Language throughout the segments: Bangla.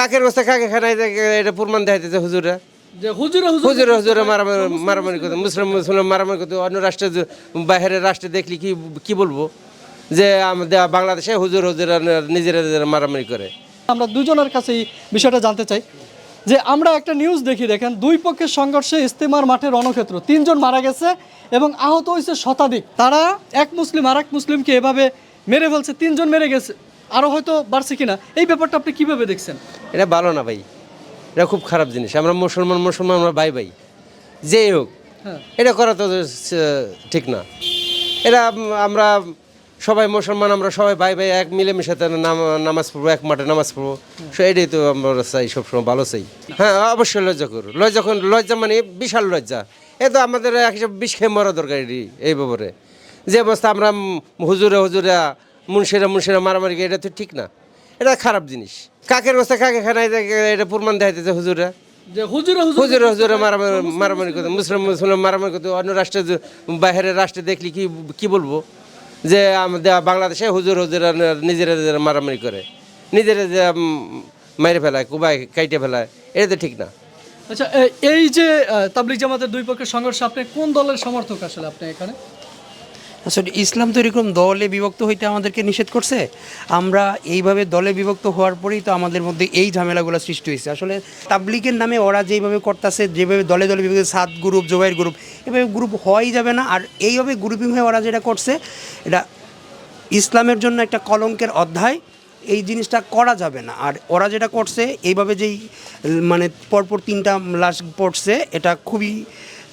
কাকের বস্তা কাকে খানায় এটা প্রমাণ দেখাইতেছে হুজুরা। যে হুজুরে হুজুরে হুজুরে মারামারি মারামারি করতে মুসলিম মুসলিম মারামারি করতে অন্য রাষ্ট্রে যে- বাইরের রাষ্ট্রে দেখলি কি কি বলব? যে আমাদের বাংলাদেশে হুজুর হুজুরা নিজেরা নিজেরা মারামারি করে। আমরা দুজনের কাছেই বিষয়টা জানতে চাই। যে আমরা একটা নিউজ দেখি দেখেন দুই পক্ষের সংঘর্ষে ইস্তেমার মাঠে রণক্ষেত্র। তিনজন মারা গেছে এবং আহত হয়েছে শতাধিক। তারা এক মুসলিম আর এক মুসলিমকে এভাবে মেরে ফেলছে তিনজন মেরে গেছে। আরও হয়তো বাড়ছে কিনা এই ব্যাপারটা আপনি কীভাবে দেখছেন? এটা ভালো না ভাই। এটা খুব খারাপ জিনিস। আমরা মুসলমান মুসলমান আমরা ভাই ভাই। যেই হোক হ্যাঁ। এটা করা তো ঠিক না। এটা আমরা সবাই মুসলমান আমরা সবাই ভাই ভাই এক মিলেমিশে নাম- নামাজ পড়ব এক মাঠে নামাজ পড়ব। সো এটাই তো আমরা চাই সবসময় ভালো চাই। হ্যাঁ অবশ্যই লজ্জা করু। লজ্জা কোন লজ্জা মানে বিশাল লজ্জা। এ তো আমাদের এক হিসাব বিষ খেয়ে মরা দরকার এই ব্যাপারে। যে অবস্থা আমরা হুজুরে হুজুরা মুন্সিরা মুন্সিরা মারামারি করে, এটা তো ঠিক না। এটা খারাপ জিনিস। কাকের বস্তা কাকে খানায় এটা প্রমাণ দেখাইতেছে হুজুরা যে হুজুরে হুজুরে হুজুরে মারামারি মারামারি করতে মুসলিম মুসলিম মারামারি করতে অন্য রাষ্ট্রে বাইরের রাষ্ট্রে দেখলি কি কি বলব? যে আমাদের বাংলাদেশে হুজুর হুজুরা নিজেরা নিজেরা মারামারি করে। নিজেরা যে মেরে ফেলায় কুবাই কাইটে ফেলায় এটা তো ঠিক না। আচ্ছা এই যে আহ, তাবলিগ জামাতের দুই পক্ষের সংঘর্ষ আপনি কোন দলের সমর্থক আসলে আপনি এখানে? আসলে ইসলাম তো এরকম দলে বিভক্ত হইতে আমাদেরকে নিষেধ করছে। আমরা এইভাবে দলে বিভক্ত হওয়ার পরেই তো আমাদের মধ্যে এই ঝামেলাগুলো সৃষ্টি হয়েছে। আসলে তাবলিকের নামে ওরা যেভাবে করতেছে, যেভাবে দলে দলে বিভক্ত সাত গ্রুপ জোবাইয়ের গ্রুপ, এভাবে গ্রুপ হওয়াই যাবে না। আর এইভাবে গ্রুপিং হয়ে ওরা যেটা করছে, এটা ইসলামের জন্য একটা কলঙ্কের অধ্যায়, এই জিনিসটা করা যাবে না। আর ওরা যেটা করছে, এইভাবে যেই মানে পরপর তিনটা লাশ পড়ছে, এটা খুবই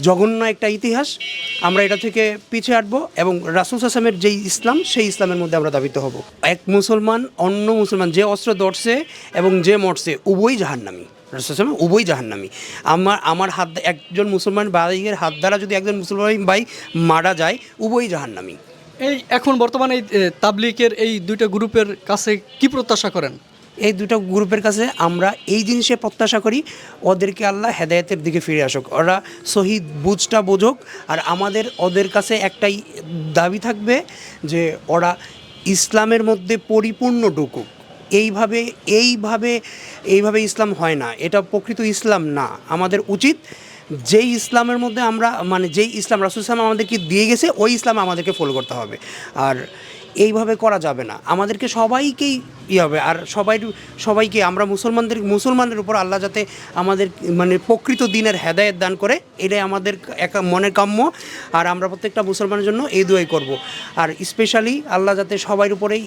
জঘন্য একটা ইতিহাস। আমরা এটা থেকে পিছিয়ে হাঁটবো এবং রাসুল হাসামের যেই ইসলাম সেই ইসলামের মধ্যে আমরা দাবিত হব। এক মুসলমান অন্য মুসলমান যে অস্ত্র ধরছে এবং যে মরছে উভয়ই জাহান্নামী। রাসুল হাসাম উভয়ই জাহান্নামী। আমার আমার হাত একজন মুসলমান ভাইয়ের হাত দ্বারা যদি একজন মুসলমান ভাই মারা যায় উভয়ই জাহান্নামী। এই এখন বর্তমানে এই এ, তাবলিগের এই দুইটা গ্রুপের কাছে কি প্রত্যাশা করেন? এই দুটো গ্রুপের কাছে আমরা এই জিনিসে প্রত্যাশা করি ওদেরকে আল্লাহ হেদায়েতের দিকে ফিরে আসুক। ওরা শহীদ বুঝটা বোঝুক। আর আমাদের ওদের কাছে একটাই দাবি থাকবে যে ওরা ইসলামের মধ্যে পরিপূর্ণ ঢুকুক। এইভাবে এইভাবে এইভাবে ইসলাম হয় না। এটা প্রকৃত ইসলাম না। আমাদের উচিত যেই ইসলামের মধ্যে আমরা মানে যেই ইসলাম রাসুল ইসলাম আমাদেরকে দিয়ে গেছে, ওই ইসলাম আমাদেরকে ফলো করতে হবে। আর এইভাবে করা যাবে না। আমাদেরকে সবাইকেই ইয়ে হবে। আর সবাই, সবাইকে আমরা মুসলমানদের মুসলমানদের উপর আল্লাহ যাতে আমাদের মানে প্রকৃত দিনের হেদায়ত দান করে, এটাই আমাদের এক, মনের কাম্য। আর আমরা প্রত্যেকটা মুসলমানের জন্য এই দুয়াই করব। আর স্পেশালি আল্লাহ যাতে সবার উপরেই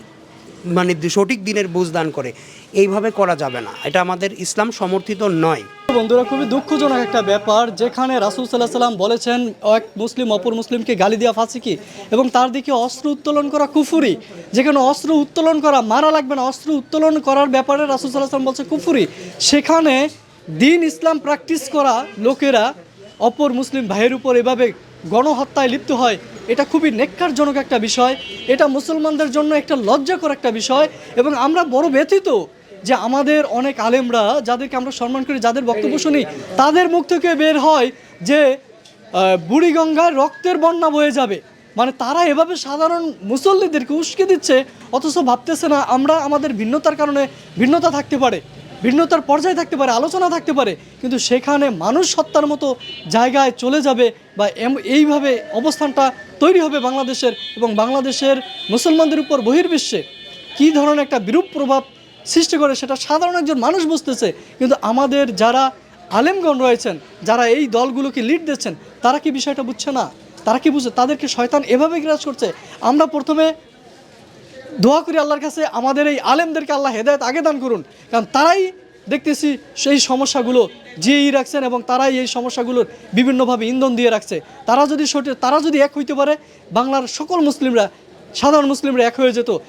মানে সঠিক দিনের বুঝ দান করে। এইভাবে করা যাবে না। এটা আমাদের ইসলাম সমর্থিত নয়। বন্ধুরা, খুবই দুঃখজনক একটা ব্যাপার, যেখানে রাসুল সাল্লাহ সাল্লাম বলেছেন, এক মুসলিম অপর মুসলিমকে গালি দেওয়া ফাঁসিকি এবং তার দিকে অস্ত্র উত্তোলন করা কুফুরি। যেখানে অস্ত্র উত্তোলন করা মারা লাগবে না, অস্ত্র উত্তোলন করার ব্যাপারে রাসুল সাল্লাহ সাল্লাম বলছে কুফুরি। সেখানে দিন ইসলাম প্র্যাকটিস করা লোকেরা অপর মুসলিম ভাইয়ের উপর এভাবে গণহত্যায় লিপ্ত হয়। এটা খুবই নেককারজনক একটা বিষয়। এটা মুসলমানদের জন্য একটা লজ্জাকর একটা বিষয় এবং আমরা বড় ব্যথিত যে আমাদের অনেক আলেমরা যাদেরকে আমরা সম্মান করি, যাদের বক্তব্য শুনি, তাদের মুখ থেকে বের হয় যে বুড়িগঙ্গায় রক্তের বন্যা বয়ে যাবে। মানে তারা এভাবে সাধারণ মুসল্লিদেরকে উস্কে দিচ্ছে, অথচ ভাবতেছে না আমরা আমাদের ভিন্নতার কারণে ভিন্নতা থাকতে পারে, ভিন্নতার পর্যায়ে থাকতে পারে, আলোচনা থাকতে পারে, কিন্তু সেখানে মানুষ সত্তার মতো জায়গায় চলে যাবে বা এইভাবে অবস্থানটা তৈরি হবে বাংলাদেশের এবং বাংলাদেশের মুসলমানদের উপর বহির্বিশ্বে কী ধরনের একটা বিরূপ প্রভাব সৃষ্টি করে সেটা সাধারণ একজন মানুষ বুঝতেছে। কিন্তু আমাদের যারা আলেমগণ রয়েছেন, যারা এই দলগুলোকে লিড দিচ্ছেন, তারা কি বিষয়টা বুঝছে না? তারা কি বুঝছে? তাদেরকে শয়তান এভাবে গ্রাস করছে? আমরা প্রথমে দোয়া করি আল্লাহর কাছে, আমাদের এই আলেমদেরকে আল্লাহ হেদায়ত আগে দান করুন। কারণ তারাই দেখতেছি সেই সমস্যাগুলো যেই রাখছেন এবং তারাই এই সমস্যাগুলোর বিভিন্নভাবে ইন্ধন দিয়ে রাখছে। তারা যদি সঠিক তারা যদি এক হইতে পারে, বাংলার সকল মুসলিমরা, সাধারণ মুসলিমরা এক হয়ে যেত।